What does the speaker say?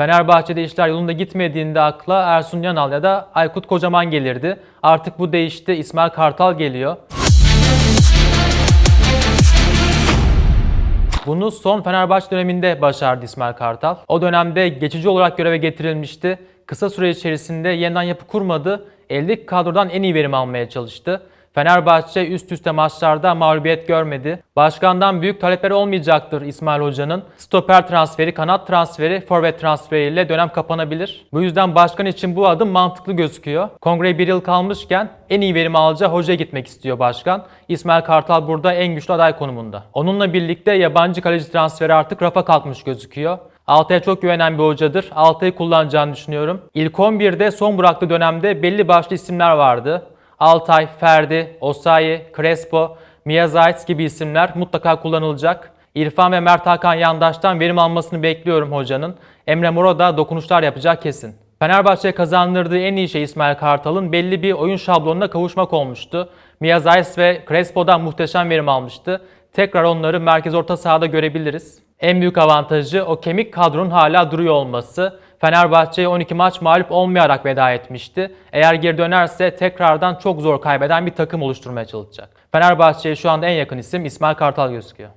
Fenerbahçe'de işler yolunda gitmediğinde akla Ersun Yanal ya da Aykut Kocaman gelirdi. Artık bu değişti. İsmail Kartal geliyor. Bunu son Fenerbahçe döneminde başardı İsmail Kartal. O dönemde geçici olarak göreve getirilmişti. Kısa süre içerisinde yeniden yapı kurmadı. Eldeki kadrodan en iyi verim almaya çalıştı. Fenerbahçe üst üste maçlarda mağlubiyet görmedi. Başkandan büyük talepleri olmayacaktır İsmail Hoca'nın. Stoper transferi, kanat transferi, forvet transferiyle dönem kapanabilir. Bu yüzden başkan için bu adım mantıklı gözüküyor. Kongreye bir yıl kalmışken en iyi verim alacağı hocaya gitmek istiyor başkan. İsmail Kartal burada en güçlü aday konumunda. Onunla birlikte yabancı kaleci transferi artık rafa kalkmış gözüküyor. Altay'a çok güvenen bir hocadır. Altay'ı kullanacağını düşünüyorum. İlk 11'de son bıraktığı dönemde belli başlı isimler vardı. Altay, Ferdi, Osayi, Crespo, Miyazait gibi isimler mutlaka kullanılacak. İrfan ve Mert Hakan Yandaş'tan verim almasını bekliyorum hocanın. Emre Moro da dokunuşlar yapacağı kesin. Fenerbahçe'ye kazandırdığı en iyi şey İsmail Kartal'ın belli bir oyun şablonuna kavuşmak olmuştu. Miyazais ve Crespo'dan muhteşem verim almıştı. Tekrar onları merkez orta sahada görebiliriz. En büyük avantajı o kemik kadronun hala duruyor olması. Fenerbahçe'ye 12 maç mağlup olmayarak veda etmişti. Eğer geri dönerse tekrardan çok zor kaybeden bir takım oluşturmaya çalışacak. Fenerbahçe'ye şu anda en yakın isim İsmail Kartal gözüküyor.